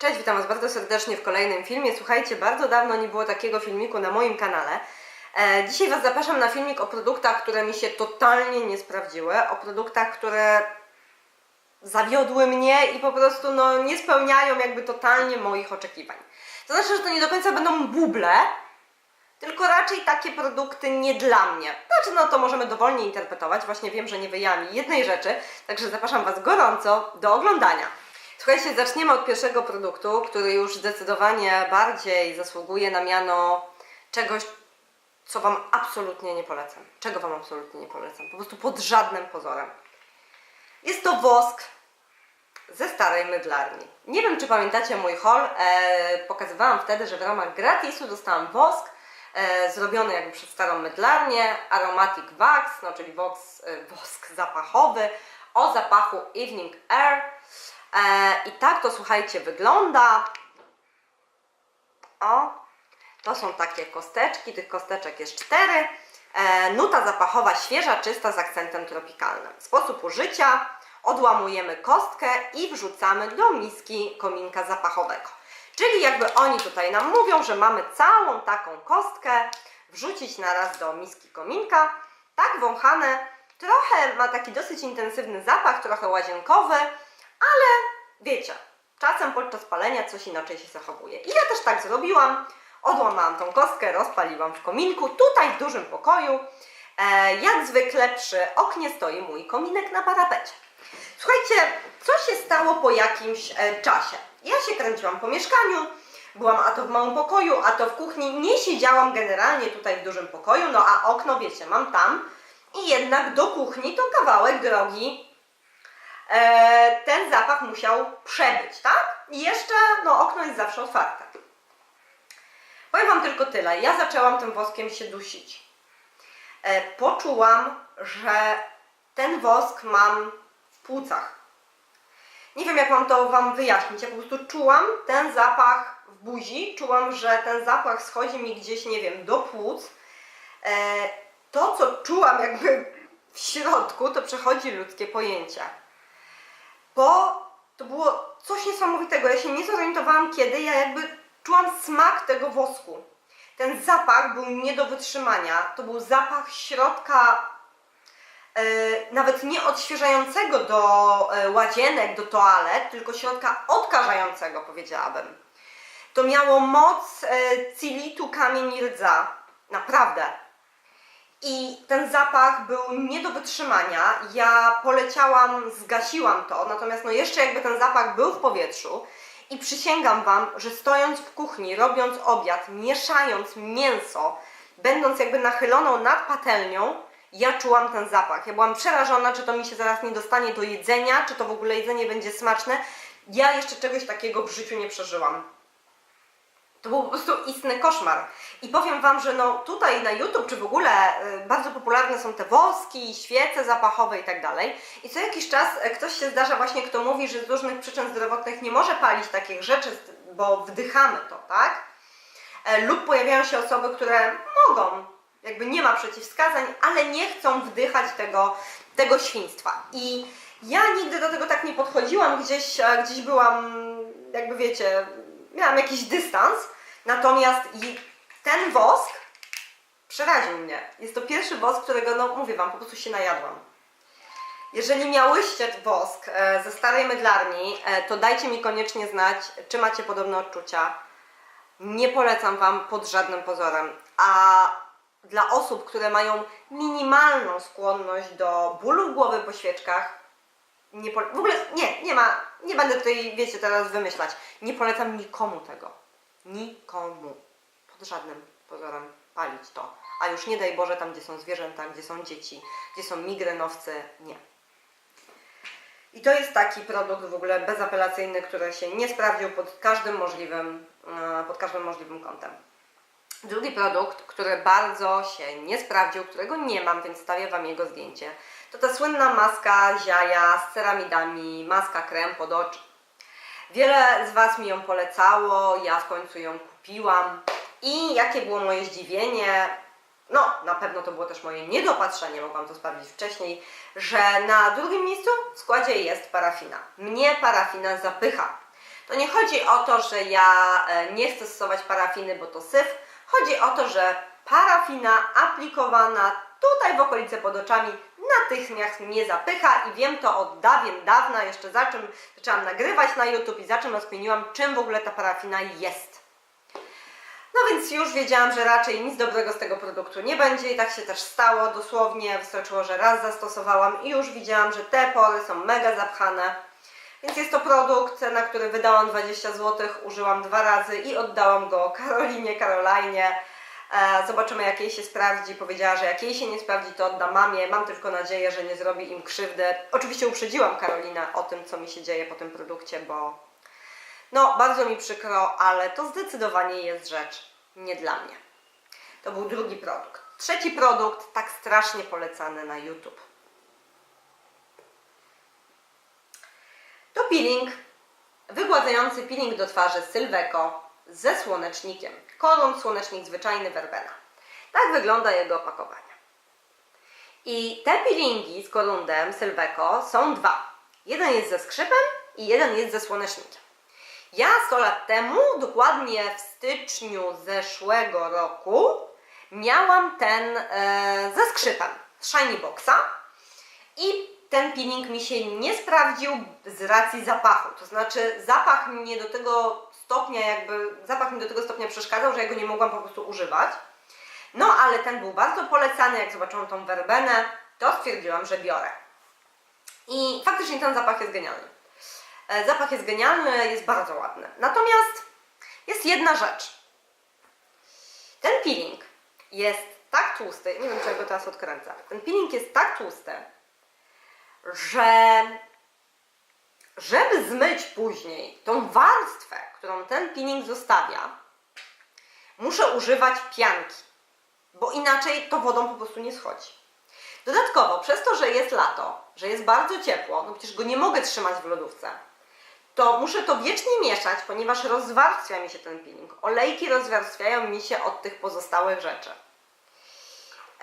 Cześć, witam Was bardzo serdecznie w kolejnym filmie. Słuchajcie, bardzo dawno nie było takiego filmiku na moim kanale. E, dzisiaj Was zapraszam na filmik o produktach, które mi się totalnie nie sprawdziły, o produktach, które zawiodły mnie i po prostu no, nie spełniają jakby totalnie moich oczekiwań. To znaczy, że to nie do końca będą buble, tylko raczej takie produkty nie dla mnie. Znaczy, no to możemy dowolnie interpretować. Właśnie wiem, że nie wyjęłam jednej rzeczy, także zapraszam Was gorąco do oglądania. Słuchajcie, zaczniemy od pierwszego produktu, który już zdecydowanie bardziej zasługuje na miano czegoś, co Wam absolutnie nie polecam. Czego Wam absolutnie nie polecam? Po prostu pod żadnym pozorem. Jest to wosk ze starej mydlarni. Nie wiem, czy pamiętacie mój haul. E, pokazywałam wtedy, że w ramach gratisu dostałam wosk e, zrobiony jakby przez starą mydlarnię, Aromatic Wax, no, czyli wosk, e, wosk zapachowy o zapachu Evening Air. E, I tak to słuchajcie wygląda. O, to są takie kosteczki, tych kosteczek jest cztery. E, nuta zapachowa świeża, czysta z akcentem tropikalnym. Sposób użycia: odłamujemy kostkę i wrzucamy do miski kominka zapachowego. Czyli jakby oni tutaj nam mówią, że mamy całą taką kostkę wrzucić naraz do miski kominka. Tak wąchane, trochę ma taki dosyć intensywny zapach, trochę łazienkowy, ale wiecie, czasem podczas palenia coś inaczej się zachowuje. I ja też tak zrobiłam. Odłamałam tą kostkę, rozpaliłam w kominku. Tutaj w dużym pokoju, e, jak zwykle przy oknie stoi mój kominek na parapecie. Słuchajcie, co się stało po jakimś e, czasie? Ja się kręciłam po mieszkaniu, byłam a to w małym pokoju, a to w kuchni. Nie siedziałam generalnie tutaj w dużym pokoju, no a okno, wiecie, mam tam. I jednak do kuchni to kawałek drogi ten zapach musiał przebyć, tak? I jeszcze, no okno jest zawsze otwarte. Powiem Wam tylko tyle. Ja zaczęłam tym woskiem się dusić. E, poczułam, że ten wosk mam w płucach. Nie wiem, jak mam to Wam wyjaśnić. Ja po prostu czułam ten zapach w buzi, czułam, że ten zapach schodzi mi gdzieś, nie wiem, do płuc. E, to, co czułam jakby w środku, to przechodzi ludzkie pojęcie. Bo to było coś niesamowitego. Ja się nie zorientowałam kiedy, ja jakby czułam smak tego wosku. Ten zapach był nie do wytrzymania. To był zapach środka e, nawet nie odświeżającego do e, łazienek, do toalet, tylko środka odkażającego, powiedziałabym. To miało moc e, cilitu kamień rdza. Naprawdę. I ten zapach był nie do wytrzymania. Ja poleciałam, zgasiłam to, natomiast no jeszcze jakby ten zapach był w powietrzu. I przysięgam Wam, że stojąc w kuchni, robiąc obiad, mieszając mięso, będąc jakby nachyloną nad patelnią, ja czułam ten zapach. Ja byłam przerażona, czy to mi się zaraz nie dostanie do jedzenia, czy to w ogóle jedzenie będzie smaczne. Ja jeszcze czegoś takiego w życiu nie przeżyłam. To był po prostu istny koszmar. I powiem Wam, że no tutaj na YouTube, czy w ogóle y, bardzo popularne są te woski, świece zapachowe i tak dalej. I co jakiś czas y, ktoś się zdarza właśnie, kto mówi, że z różnych przyczyn zdrowotnych nie może palić takich rzeczy, bo wdychamy to, tak? E, Lub pojawiają się osoby, które mogą, jakby nie ma przeciwwskazań, ale nie chcą wdychać tego, tego świństwa. I ja nigdy do tego tak nie podchodziłam, gdzieś, e, gdzieś byłam, jakby wiecie, miałam jakiś dystans, natomiast ten wosk przeraził mnie. Jest to pierwszy wosk, którego, no mówię Wam, po prostu się najadłam. Jeżeli miałyście wosk e, ze starej mydlarni, e, to dajcie mi koniecznie znać, czy macie podobne odczucia. Nie polecam Wam pod żadnym pozorem. A dla osób, które mają minimalną skłonność do bólu głowy po świeczkach, nie w ogóle nie, nie ma, nie będę tutaj, wiecie, teraz wymyślać. Nie polecam nikomu tego. Nikomu. Pod żadnym pozorem palić to. A już nie daj Boże tam, gdzie są zwierzęta, gdzie są dzieci, gdzie są migrenowcy, nie. I to jest taki produkt w ogóle bezapelacyjny, który się nie sprawdził pod każdym możliwym, e, pod każdym możliwym kątem. Drugi produkt, który bardzo się nie sprawdził, którego nie mam, więc stawię Wam jego zdjęcie, to ta słynna maska ziaja z ceramidami, maska krem pod oczy. Wiele z Was mi ją polecało, ja w końcu ją kupiłam i jakie było moje zdziwienie, no na pewno to było też moje niedopatrzenie, mogłam to sprawdzić wcześniej, że na drugim miejscu w składzie jest parafina. Mnie parafina zapycha. To nie chodzi o to, że ja e, nie chcę stosować parafiny, bo to syf. Chodzi o to, że parafina aplikowana tutaj w okolice pod oczami natychmiast mnie zapycha i wiem to od dawien dawna, jeszcze za czym zaczęłam nagrywać na YouTube i za czym rozkminiłam, czym w ogóle ta parafina jest. No więc już wiedziałam, że raczej nic dobrego z tego produktu nie będzie i tak się też stało. Dosłownie wystarczyło, że raz zastosowałam i już widziałam, że te pory są mega zapchane. Więc jest to produkt, na który wydałam 20 zł, użyłam dwa razy i oddałam go Karolinie, Karolajnie. E, Zobaczymy, jak jej się sprawdzi. Powiedziała, że jak jej się nie sprawdzi, to odda mamie. Mam tylko nadzieję, że nie zrobi im krzywdy. Oczywiście uprzedziłam Karolinę o tym, co mi się dzieje po tym produkcie, bo no, bardzo mi przykro, ale to zdecydowanie jest rzecz nie dla mnie. To był drugi produkt. Trzeci produkt, tak strasznie polecany na YouTube. Peeling, wygładzający peeling do twarzy Sylweco ze słonecznikiem. Korun, słonecznik zwyczajny, werbena. Tak wygląda jego opakowanie. I te peelingi z korundem Sylweco są dwa. Jeden jest ze skrzypem i jeden jest ze słonecznikiem. Ja 100 lat temu, dokładnie w styczniu zeszłego roku, miałam ten e, ze skrzypem z Shiny Boxa i ten peeling mi się nie sprawdził z racji zapachu. To znaczy zapach mnie do tego stopnia jakby, zapach mi do tego stopnia przeszkadzał, że ja go nie mogłam po prostu używać. No ale ten był bardzo polecany, jak zobaczyłam tą werbenę, to stwierdziłam, że biorę. I faktycznie ten zapach jest genialny. E, Zapach jest genialny, jest bardzo ładny. Natomiast jest jedna rzecz. Ten peeling jest tak tłusty, nie wiem czy ja go teraz odkręcę. Ten peeling jest tak tłusty, że żeby zmyć później tą warstwę, którą ten peeling zostawia, muszę używać pianki, bo inaczej to wodą po prostu nie schodzi. Dodatkowo, przez to, że jest lato, że jest bardzo ciepło, no przecież go nie mogę trzymać w lodówce, to muszę to wiecznie mieszać, ponieważ rozwarstwia mi się ten peeling. Olejki rozwarstwiają mi się od tych pozostałych rzeczy.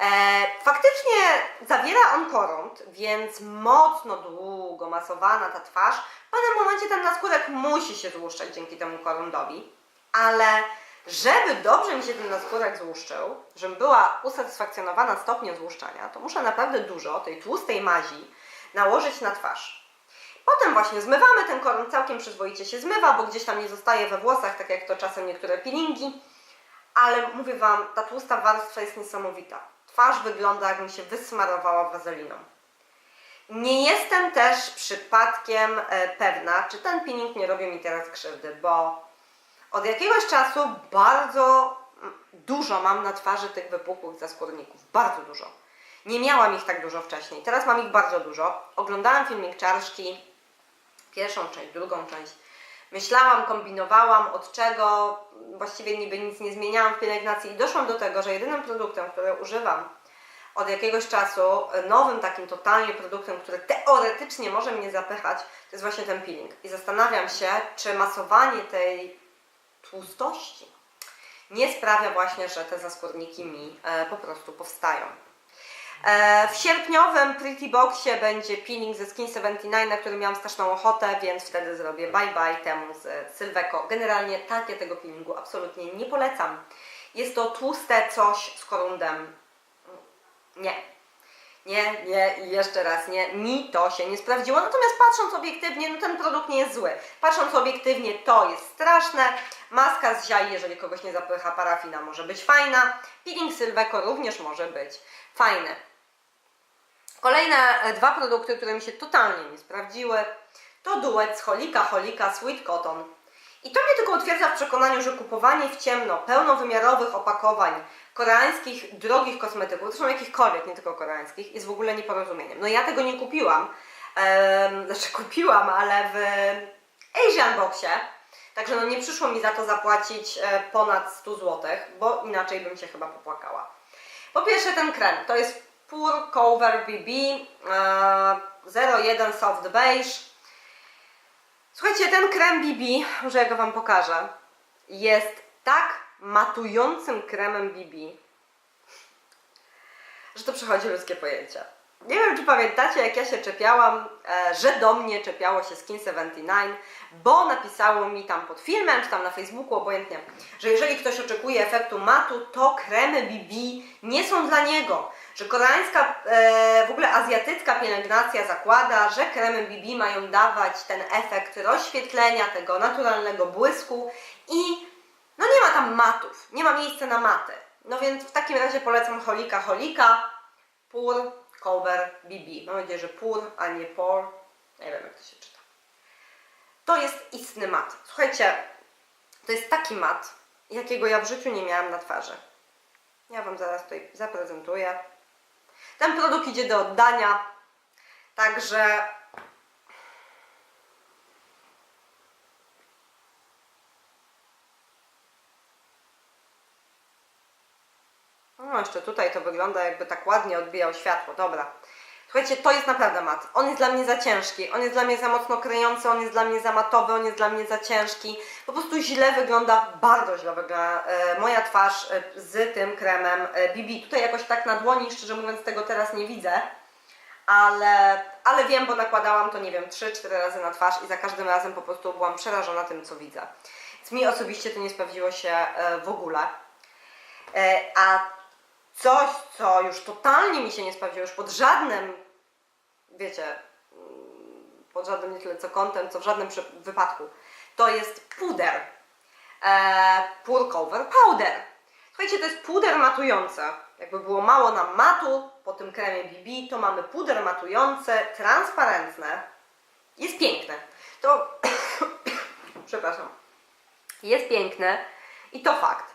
E, faktycznie zawiera on korund, więc mocno długo masowana ta twarz. W pewnym momencie ten naskórek musi się złuszczać dzięki temu korundowi, ale żeby dobrze mi się ten naskórek złuszczył, żebym była usatysfakcjonowana stopniem złuszczania, to muszę naprawdę dużo tej tłustej mazi nałożyć na twarz. Potem właśnie zmywamy, ten korun całkiem przyzwoicie się zmywa, bo gdzieś tam nie zostaje we włosach, tak jak to czasem niektóre peelingi. Ale mówię Wam, ta tłusta warstwa jest niesamowita. Twarz wygląda jakbym się wysmarowała wazeliną. Nie jestem też przypadkiem e, pewna, czy ten peeling nie robi mi teraz krzywdy, bo od jakiegoś czasu bardzo mm, dużo mam na twarzy tych wypukłych zaskórników. Bardzo dużo. Nie miałam ich tak dużo wcześniej. Teraz mam ich bardzo dużo. Oglądałam filmik Czarszki, pierwszą część, drugą część. Myślałam, kombinowałam, od czego właściwie niby nic nie zmieniałam w pielęgnacji i doszłam do tego, że jedynym produktem, który używam od jakiegoś czasu, nowym takim totalnie produktem, który teoretycznie może mnie zapychać, to jest właśnie ten peeling. I zastanawiam się, czy masowanie tej tłustości nie sprawia właśnie, że te zaskórniki mi e, po prostu powstają. E, W sierpniowym Pretty Boxie będzie peeling ze Skin 79, na który miałam straszną ochotę, więc wtedy zrobię bye bye temu z Sylweco. Generalnie tak ja tego peelingu absolutnie nie polecam. Jest to tłuste coś z korundem. Nie. Nie, nie i jeszcze raz nie. Mi to się nie sprawdziło. Natomiast patrząc obiektywnie, no ten produkt nie jest zły. Patrząc obiektywnie, to jest straszne. Maska z ziai, jeżeli kogoś nie zapycha parafina, może być fajna. Peeling Sylweco również może być fajny. Kolejne e, dwa produkty, które mi się totalnie nie sprawdziły, to duet z Holika Holika Sweet Cotton. I to mnie tylko utwierdza w przekonaniu, że kupowanie w ciemno pełnowymiarowych opakowań koreańskich, drogich kosmetyków, zresztą jakichkolwiek, nie tylko koreańskich, jest w ogóle nieporozumieniem. No ja tego nie kupiłam, em, znaczy kupiłam, ale w Asian Boxie, także no nie przyszło mi za to zapłacić e, ponad 100 zł, bo inaczej bym się chyba popłakała. Po pierwsze ten krem, to jest Pure Cover BB e, 01 Soft Beige. Słuchajcie, ten krem BB, może ja go Wam pokażę, jest tak matującym kremem BB, że to przechodzi ludzkie pojęcie. Nie wiem, czy pamiętacie, jak ja się czepiałam, e, że do mnie czepiało się Skin 79, bo napisało mi tam pod filmem, czy tam na Facebooku, obojętnie, że jeżeli ktoś oczekuje efektu matu, to kremy BB nie są dla niego. Że koreańska, e, w ogóle azjatycka pielęgnacja zakłada, że kremy BB mają dawać ten efekt rozświetlenia, tego naturalnego błysku i no nie ma tam matów, nie ma miejsca na maty. No więc w takim razie polecam Holika Holika, Pur Cover BB. Mam nadzieję, że Pur, a nie Por. Nie wiem, jak to się czyta. To jest istny mat. Słuchajcie, to jest taki mat, jakiego ja w życiu nie miałam na twarzy. Ja Wam zaraz tutaj zaprezentuję. Ten produkt idzie do oddania, także No, jeszcze tutaj to wygląda jakby tak ładnie odbijał światło. Dobra. Słuchajcie, to jest naprawdę mat. On jest dla mnie za ciężki, on jest dla mnie za mocno kryjący, on jest dla mnie za matowy, on jest dla mnie za ciężki. Po prostu źle wygląda, bardzo źle wygląda e, moja twarz e, z tym kremem e, BB. Tutaj jakoś tak na dłoni, szczerze mówiąc, tego teraz nie widzę. Ale, ale wiem, bo nakładałam to, nie wiem, 3-4 razy na twarz i za każdym razem po prostu byłam przerażona tym, co widzę. Więc mi osobiście to nie sprawdziło się e, w ogóle. E, A coś, co już totalnie mi się nie sprawdziło, już pod żadnym, wiecie, mm, pod żadnym nie tyle co kątem, co w żadnym wypadku, to jest puder. E, Pure Cover Powder. Słuchajcie, to jest puder matujący. Jakby było mało nam matu po tym kremie BB, to mamy puder matujące, transparentne. Jest piękne. To, przepraszam, jest piękne i to fakt.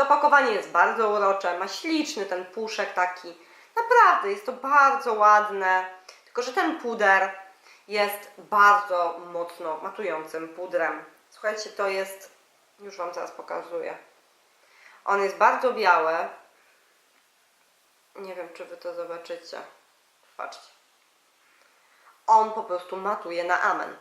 To opakowanie jest bardzo urocze, ma śliczny ten puszek taki. Naprawdę jest to bardzo ładne. Tylko, że ten puder jest bardzo mocno matującym pudrem. Słuchajcie, to jest. Już Wam zaraz pokazuję. On jest bardzo biały. Nie wiem, czy Wy to zobaczycie. Patrzcie. On po prostu matuje na amen.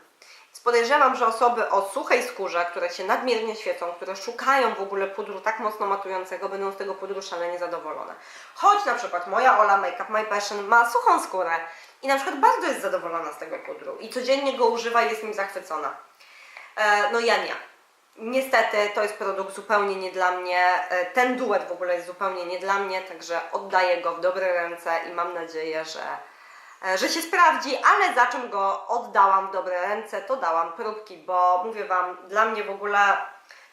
Podejrzewam, że osoby o suchej skórze, które się nadmiernie świecą, które szukają w ogóle pudru tak mocno matującego, będą z tego pudru szalenie zadowolone. Choć na przykład moja Ola Makeup My Passion ma suchą skórę i na przykład bardzo jest zadowolona z tego pudru i codziennie go używa i jest nim zachwycona. E, no ja nie. Niestety to jest produkt zupełnie nie dla mnie. E, Ten duet w ogóle jest zupełnie nie dla mnie, także oddaję go w dobre ręce i mam nadzieję, że, że się sprawdzi, ale za czym go oddałam w dobre ręce, to dałam próbki, bo mówię Wam, dla mnie w ogóle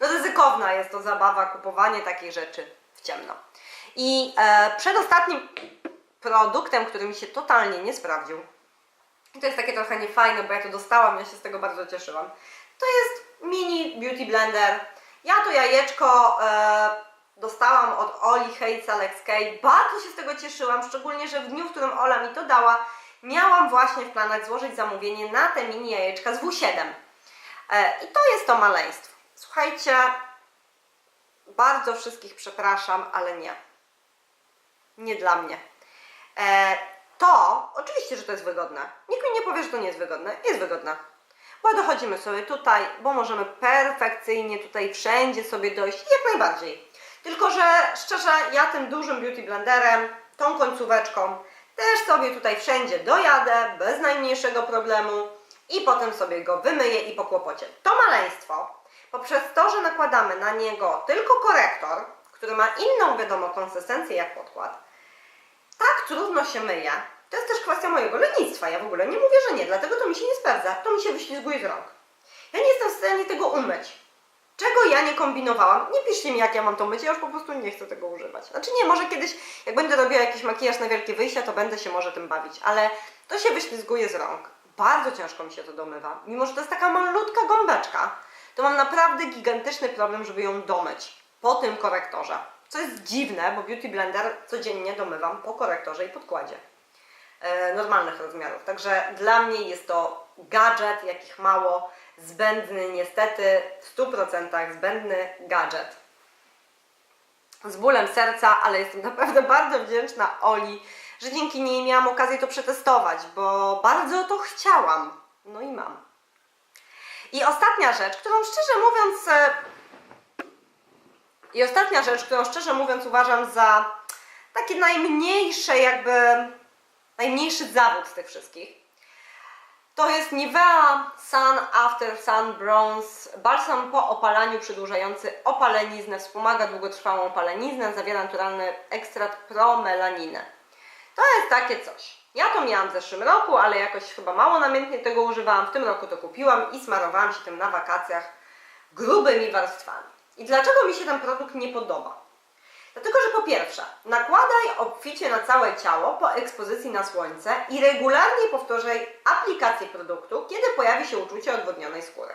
no ryzykowna jest to zabawa, kupowanie takich rzeczy w ciemno. I e, przedostatnim produktem, który mi się totalnie nie sprawdził, to jest takie trochę niefajne, bo ja to dostałam, ja się z tego bardzo cieszyłam. To jest mini beauty blender. Ja to jajeczko e, dostałam od Oli Hejca Alex K. Bardzo się z tego cieszyłam, szczególnie, że w dniu, w którym Ola mi to dała, miałam właśnie w planach złożyć zamówienie na te mini jajeczka z W7. E, I to jest to maleństwo. Słuchajcie, bardzo wszystkich przepraszam, ale nie. Nie dla mnie. E, to, oczywiście, że to jest wygodne. Nikt mi nie powie, że to nie jest wygodne. Jest wygodne. Bo dochodzimy sobie tutaj, bo możemy perfekcyjnie tutaj wszędzie sobie dojść, jak najbardziej. Tylko, że szczerze, ja tym dużym beauty blenderem, tą końcóweczką, też sobie tutaj wszędzie dojadę, bez najmniejszego problemu i potem sobie go wymyję i po kłopocie. To maleństwo, poprzez to, że nakładamy na niego tylko korektor, który ma inną, wiadomo, konsystencję jak podkład, tak trudno się myje. To jest też kwestia mojego lenistwa. Ja w ogóle nie mówię, że nie, dlatego to mi się nie sprawdza. To mi się wyślizguje z rąk. Ja nie jestem w stanie tego umyć. Czego ja nie kombinowałam? Nie piszcie mi, jak ja mam to myć, ja już po prostu nie chcę tego używać. Znaczy nie, może kiedyś, jak będę robiła jakiś makijaż na wielkie wyjścia, to będę się może tym bawić, ale to się wyślizguje z rąk. Bardzo ciężko mi się to domywa. Mimo, że to jest taka malutka gąbeczka, to mam naprawdę gigantyczny problem, żeby ją domyć po tym korektorze. Co jest dziwne, bo Beauty Blender codziennie domywam po korektorze i podkładzie e, normalnych rozmiarów. Także dla mnie jest to gadżet, jakich mało, zbędny niestety, w 100% zbędny gadżet. Z bólem serca, ale jestem naprawdę bardzo wdzięczna Oli, że dzięki niej miałam okazję to przetestować, bo bardzo to chciałam. No i mam. I ostatnia rzecz, którą szczerze mówiąc. e, I ostatnia rzecz, którą szczerze mówiąc uważam za takie najmniejsze jakby najmniejszy zawód z tych wszystkich. To jest Nivea Sun After Sun Bronze, balsam po opalaniu przedłużający opaleniznę, wspomaga długotrwałą opaleniznę, zawiera naturalny ekstrakt promelaniny. To jest takie coś. Ja to miałam w zeszłym roku, ale jakoś chyba mało namiętnie tego używałam. W tym roku to kupiłam i smarowałam się tym na wakacjach grubymi warstwami. I dlaczego mi się ten produkt nie podoba? Dlatego, że po pierwsze, nakładaj obficie na całe ciało po ekspozycji na słońce i regularnie powtarzaj aplikację produktu, kiedy pojawi się uczucie odwodnionej skóry.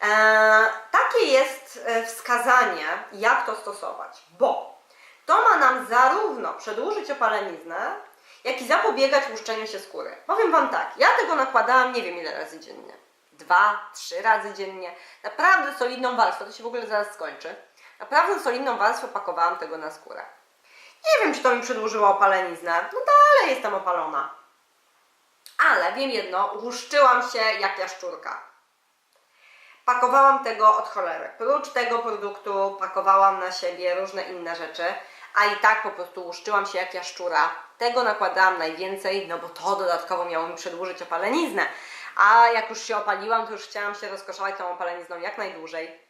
Eee, takie jest e, wskazanie, jak to stosować, bo to ma nam zarówno przedłużyć opaleniznę, jak i zapobiegać łuszczeniu się skóry. Powiem Wam tak, ja tego nakładałam nie wiem ile razy dziennie. Dwa, trzy razy dziennie. Naprawdę solidną warstwę, to się w ogóle zaraz skończy. Naprawdę solidną warstwę pakowałam tego na skórę. Nie wiem, czy to mi przedłużyło opaleniznę. No dalej jestem opalona. Ale wiem jedno, łuszczyłam się jak jaszczurka. Pakowałam tego od cholery. Prócz tego produktu pakowałam na siebie różne inne rzeczy, a i tak po prostu łuszczyłam się jak jaszczura. Tego nakładałam najwięcej, no bo to dodatkowo miało mi przedłużyć opaleniznę. A jak już się opaliłam, to już chciałam się rozkoszować tą opalenizną jak najdłużej.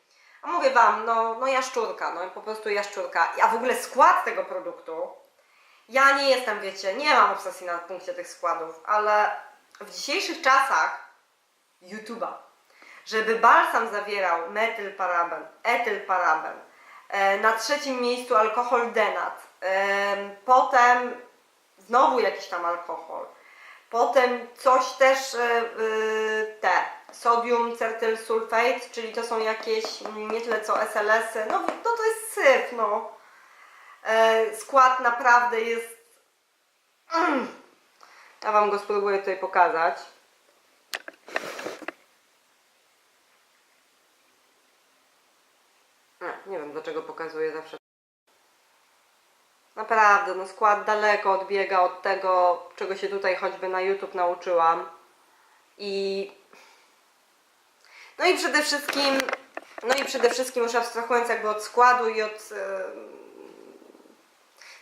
A mówię Wam, no, no jaszczurka, no po prostu jaszczurka. A w ogóle skład tego produktu, ja nie jestem, wiecie, nie mam obsesji na punkcie tych składów, ale w dzisiejszych czasach YouTube'a, żeby balsam zawierał metylparaben, etylparaben, e, na trzecim miejscu alkohol denat, em, potem znowu jakiś tam alkohol, potem coś też e, te sodium certyl sulfate, czyli to są jakieś nie tyle co SLS-y, no to, to jest syf, no. E, skład naprawdę jest mm. ja Wam go spróbuję tutaj pokazać. Nie, nie wiem dlaczego pokazuję zawsze. Naprawdę, no skład daleko odbiega od tego, czego się tutaj choćby na YouTube nauczyłam. I no i przede wszystkim, no i przede wszystkim już abstrahując jakby od składu i od e,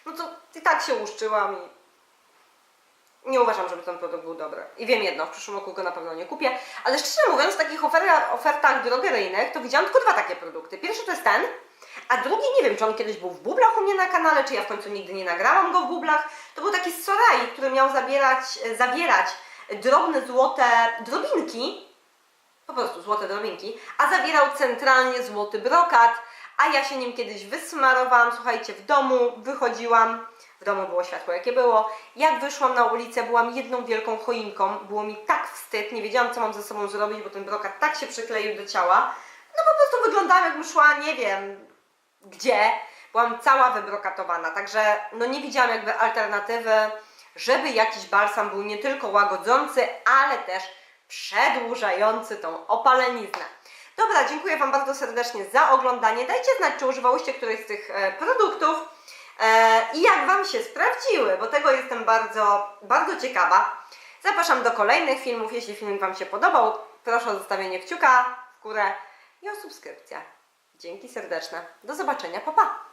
no to i tak się łuszczyłam i nie uważam, żeby ten produkt był dobry. I wiem jedno, w przyszłym roku go na pewno nie kupię, ale szczerze mówiąc, w takich ofer- ofertach drogeryjnych to widziałam tylko dwa takie produkty. Pierwszy to jest ten, a drugi nie wiem, czy on kiedyś był w bublach u mnie na kanale, czy ja w końcu nigdy nie nagrałam go w bublach. To był taki z Sorai, który miał zabierać, zawierać drobne złote drobinki, po prostu złote drobinki, a zawierał centralnie złoty brokat, a ja się nim kiedyś wysmarowałam, słuchajcie, w domu wychodziłam, w domu było światło jakie było, jak wyszłam na ulicę, byłam jedną wielką choinką, było mi tak wstyd, nie wiedziałam co mam ze sobą zrobić, bo ten brokat tak się przykleił do ciała, no po prostu wyglądałam jakbym szła, nie wiem, gdzie, byłam cała wybrokatowana, także no nie widziałam jakby alternatywy, żeby jakiś balsam był nie tylko łagodzący, ale też przedłużający tą opaleniznę. Dobra, dziękuję Wam bardzo serdecznie za oglądanie. Dajcie znać, czy używałyście któregoś z tych e, produktów e, i jak Wam się sprawdziły, bo tego jestem bardzo, bardzo ciekawa. Zapraszam do kolejnych filmów. Jeśli film Wam się podobał, proszę o zostawienie kciuka w górę i o subskrypcję. Dzięki serdeczne. Do zobaczenia. Pa, pa!